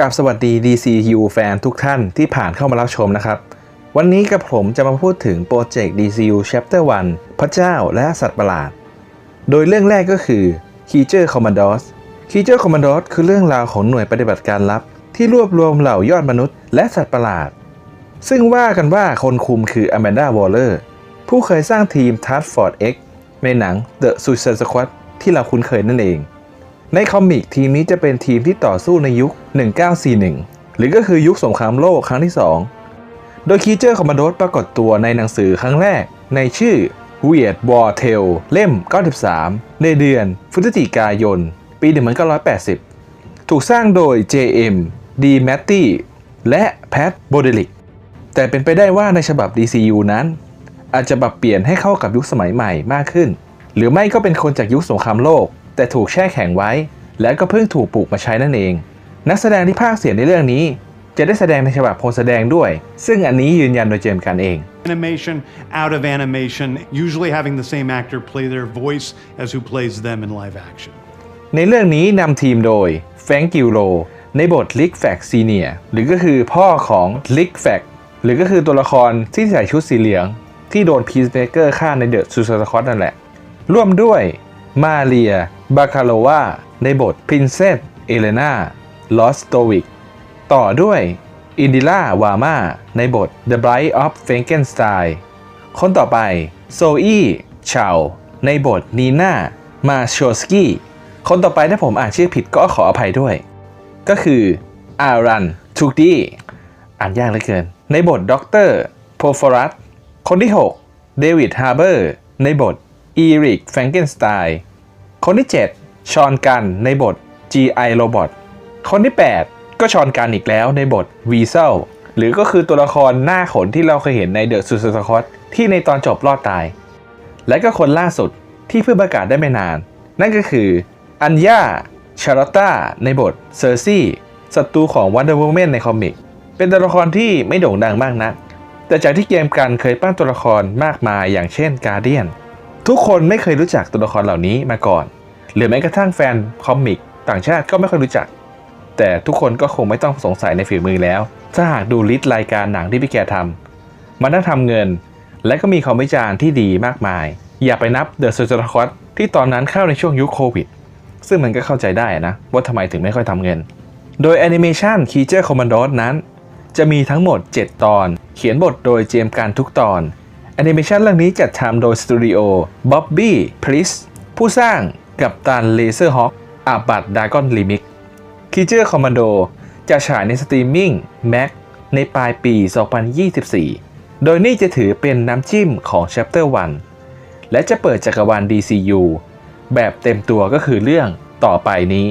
กับสวัสดี DCU แฟนทุกท่านที่ผ่านเข้ามารับชมนะครับ วันนี้กับผมจะมาพูดถึงโปรเจกต์ DCU Chapter 1 พระเจ้าและสัตว์ประหลาด โดยเรื่องแรกก็คือ Creature Commandos Creature Commandos คือเรื่องราวของหน่วยปฏิบัติการลับ ที่รวบรวมเหล่ายอดมนุษย์และสัตว์ประหลาด ซึ่งว่ากันว่าคนคุมคือ Amanda Waller ผู้เคยสร้างทีม Task Force X ในหนัง The Suicide Squad ที่เราคุ้นเคยนั่นเอง ในคอมิกทีมนี้จะเป็นทีมที่ต่อสู้ในยุค 1941 หรือก็คือยุคสงครามโลกครั้งที่ 2 โดยคีเจอร์คอมมานโดปรากฏตัวในหนังสือครั้งแรก ในชื่อ Weird War Tale เล่ม 93 ในเดือนพฤศจิกายน ปี 1980 ถูกสร้างโดย J.M. D. Matty และ Pat b o d e l i c แต่เป็นไปได้ว่าในฉบับ DCU นั้น อาจจะปรับเปลี่ยนให้เข้ากับยุคสมัยใหม่มากขึ้น หรือไม่ก็เป็นคนจากยุคสงครามโลก แต่ถูกแช่แข็งไว้ และก็เพิ่งถูกปลูกมาใช้นั่นเอง นักแสดงที่ภาคเสียงในเรื่องนี้ จะได้แสดงในฉบับคนแสดงด้วย ซึ่งอันนี้ยืนยันโดยเจมส์กันเอง animation out of animation, usually having the same actor play their voice as who plays them in live action. ในเรื่องนี้นำทีมโดยแฟรงกิลโลในบทลิกแฟกซีเนียหรือก็คือพ่อของลิกแฟกหรือก็คือตัวละครที่ใส่ชุดสีเหลือง ที่โดนพีซเบเกอร์ฆ่าในเดอะซูซาคอตนั่นแหละ ร่วมด้วย มาเรีย บาคาโลวา ในบท Princess Elena Lostovic ต่อด้วยอินดิล่าวาม่าในบท The Bride of Frankenstein คนต่อไปโซอี้ชาวในบทนีน่ามาโชสกี้คนต่อไปถ้าผมอ่านชื่อผิดก็ขออภัยด้วย ก็คืออารันทูกดีอ่านยากเหลือเกิน ในบทด็อกเตอร์โพฟอรัสคนที่ 6 เดวิดฮาร์เบอร์ ในบท อีริกแฟรงเกนสไตน์คนที่ 7 ชอนกันในบท G.I. Robot คนที่ 8 ก็ชอนกันอีกแล้วในบท v e s e l หรือก็คือตัวละครหน้าขนที่เราเคยเห็นในเดอะซูซ i สคอตที่ในตอนจบรอดตาย และก็คนล่าสุดที่เพิ่งประกาศได้ไม่นาน นั่นก็คืออัญญาชาร์ลตตาในบทเซอร์ซี่ศัตรูของ Wonder Woman ในคอมิก เป็นตัวละครที่ไม่โด่งดังมากนัก แต่จากที่เกมกันเคยปั้นตัวละครมากมายอย่างเช่นกา a เดียน ทุกคนไม่เคยรู้จักตัวละครเหล่านี้มาก่อน หรือแม้กระทั่งแฟนคอมิกต่างชาติก็ไม่ค่อยรู้จัก แต่ทุกคนก็คงไม่ต้องสงสัยในฝีมือแล้ว ถ้าหากดูลิสต์รายการหนังที่พี่แกทำมันต้องทำเงิน และก็มีคอมวิจารณ์ที่ดีมากมาย อย่าไปนับเดอะ o ซ r คอ t ที่ตอนนั้นเข้าในช่วงยุคโควิด ซึ่งมันก็เข้าใจได้นะ ว่าทำไมถึงไม่ค่อยทำเงิน โดยแอนิเมชัน Creature Commandos นั้น จะมีทั้งหมด 7 ตอน เขียนบทโดยเจมการทุกตอน อนิเมชันเรื่องนี้จัดทำโดยสตูดิโอบ๊อบบี้พริสผู้สร้างกับตันเลเซอร์ฮอคอาบัตดากอนลิมิก Creature Commando จะฉายในสตรีมมิ่ง Mac ในปลายปี 2024 โดยนี่จะถือเป็นน้ำจิ้มของ Chapter 1 และจะเปิดจักรวาล DCU แบบเต็มตัวก็คือเรื่องต่อไปนี้